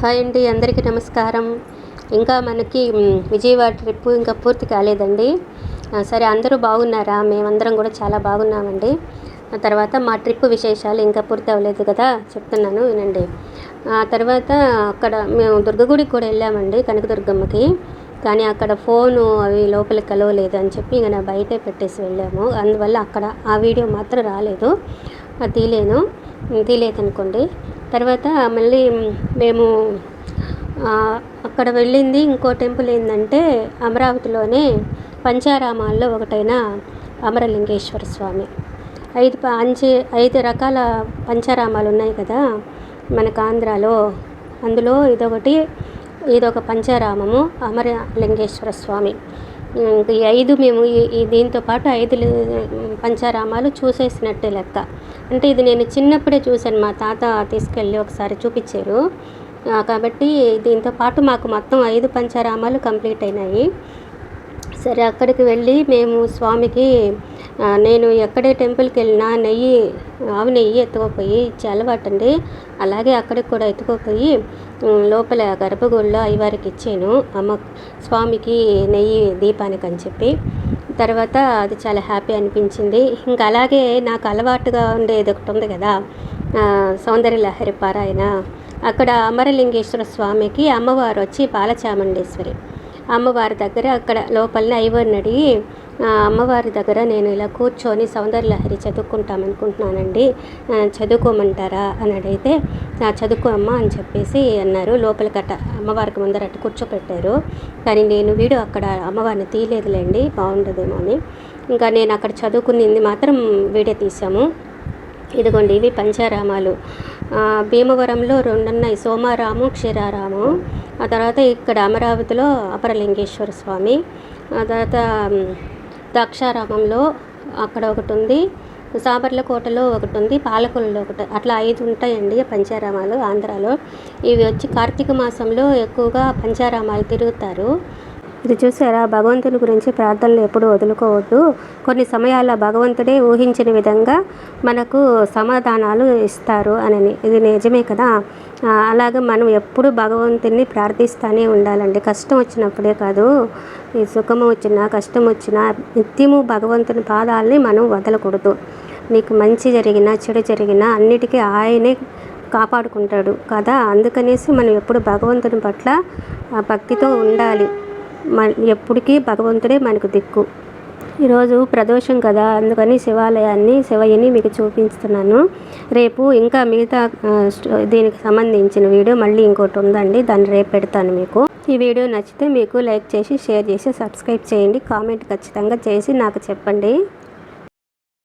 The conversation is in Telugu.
హాయ్ అండి అందరికీ నమస్కారం. ఇంకా మనకి విజయవాడ ట్రిప్ ఇంకా పూర్తి కాలేదండి. సరే అందరూ బాగున్నారా? మేమందరం కూడా చాలా బాగున్నామండి. ఆ తర్వాత మా ట్రిప్ విశేషాలు ఇంకా పూర్తి అవ్వలేదు కదా చెప్తున్నాను వినండి. ఆ తర్వాత అక్కడ మేము దుర్గగుడికి కూడా వెళ్ళామండి కనకదుర్గమ్మకి. కానీ అక్కడ ఫోను అవి లోపలికి కలవలేదు అని చెప్పి ఇంకా నా బయటే పెట్టేసి వెళ్ళాము. అందువల్ల అక్కడ ఆ వీడియో మాత్రం రాలేదు. తీలేను. తీలేదు అనుకోండి తర్వాత మళ్ళీ మేము అక్కడ వెళ్ళింది ఇంకో టెంపుల్ ఏంటంటే అమరావతిలోనే పంచారామాల్లో ఒకటైన అమరలింగేశ్వర స్వామి. ఐదు ప- ఐదు రకాల పంచారామాలు ఉన్నాయి కదా మనకు ఆంధ్రాలో. అందులో ఇదొకటి ఇదొక పంచారామము అమరలింగేశ్వర స్వామి. ఇంక ఈ ఐదు మేము ఈ- దీంతో పాటు ఐదు పంచారామాలు చూసేసినట్టే లెక్క. అంటే ఇది నేను చిన్నప్పుడే చూశాను మా తాత తీసుకెళ్ళి ఒకసారి చూపించారు. కాబట్టి దీంతో పాటు మాకు మొత్తం ఐదు పంచారామాలు కంప్లీట్ అయినాయి. సరే అక్కడికి వెళ్ళి మేము స్వామికి నేను ఎక్కడే టెంపుల్కి వెళ్ళినా నెయ్యి ఆవు నెయ్యి ఎత్తుకుపోయి ఇచ్చే అలవాటు అండి అలాగే అక్కడికి కూడా ఎత్తుకుపోయి లోపల గర్భగుడిలో అయ్యవారికి ఇచ్చాను. అమ్మ స్వామికి నెయ్యి దీపానికి అని చెప్పి. తర్వాత అది చాలా హ్యాపీ అనిపించింది. ఇంకా అలాగే నాకు అలవాటుగా ఉండేది ఒకటి ఉంది కదా సౌందర్య లహరి పారాయణ. అక్కడ అమరలింగేశ్వర స్వామికి అమ్మవారు వచ్చి బాలచాముండేశ్వరి. అమ్మవారి దగ్గర అక్కడ లోపలనే అయ్యవారిని అడిగి అమ్మవారి దగ్గర నేను ఇలా కూర్చొని సౌందర్య లహరి చదువుకుంటామనుకుంటున్నానండి చదువుకోమంటారా అని అడిగితే చదువుకో అమ్మా అని చెప్పేసి అన్నారు. లోపలికట అమ్మవారికి ముందర అట్ట కూర్చోపెట్టారు. కానీ నేను వీడియో అక్కడ అమ్మవారిని తీయలేదులేండి బాగుండదేమో అని. ఇంకా నేను అక్కడ చదువుకునింది మాత్రం వీడియో తీసాము ఇదిగోండి ఇవి పంచారామాలు. భీమవరంలో రెండున్నాయి సోమారాము క్షీరారాము. ఆ తర్వాత ఇక్కడ అమరావతిలో అపరలింగేశ్వర స్వామి. ఆ తర్వాత ద్రాక్షారామంలో అక్కడ ఒకటి ఉంది సాబర్లకోటలో ఒకటి ఉంది పాలకొల్లులో ఒకటి అట్లా ఐదు ఉంటాయండి పంచారామాలు ఆంధ్రాలో. ఇవి వచ్చి కార్తీక మాసంలో ఎక్కువగా పంచారామాలు తిరుగుతారు. ఇది చూసారా భగవంతుని గురించి ప్రార్థనలు ఎప్పుడు వదులుకోవద్దు. కొన్ని సమయాల్లో భగవంతుడే ఊహించిన విధంగా మనకు సమాధానాలు ఇస్తారు అని ఇది నిజమే కదా? అలాగే మనం ఎప్పుడు భగవంతుని ప్రార్థిస్తూనే ఉండాలండి. కష్టం వచ్చినప్పుడే కాదు. ఈ సుఖము వచ్చినా కష్టం వచ్చినా నిత్యము భగవంతుని పాదాలని మనం వదలకూడదు. నీకు మంచి జరిగినా చెడు జరిగినా అన్నిటికీ ఆయనే కాపాడుకుంటాడు కదా? అందుకనేసి మనం ఎప్పుడు భగవంతుని పట్ల భక్తితో ఉండాలి. మన ఎప్పటికీ భగవంతుడే మనకు దిక్కు. ఈరోజు ప్రదోషం కదా అందుకని శివాలయాన్ని శివయ్యని మీకు చూపిస్తున్నాను. రేపు ఇంకా మిగతా దీనికి సంబంధించిన వీడియో మళ్ళీ ఇంకోటి ఉందండి దాన్ని రేపు పెడతాను మీకు. ఈ వీడియో నచ్చితే మీకు లైక్ చేసి షేర్ చేసి సబ్స్క్రైబ్ చేయండి. కామెంట్ ఖచ్చితంగా చేసి నాకు చెప్పండి.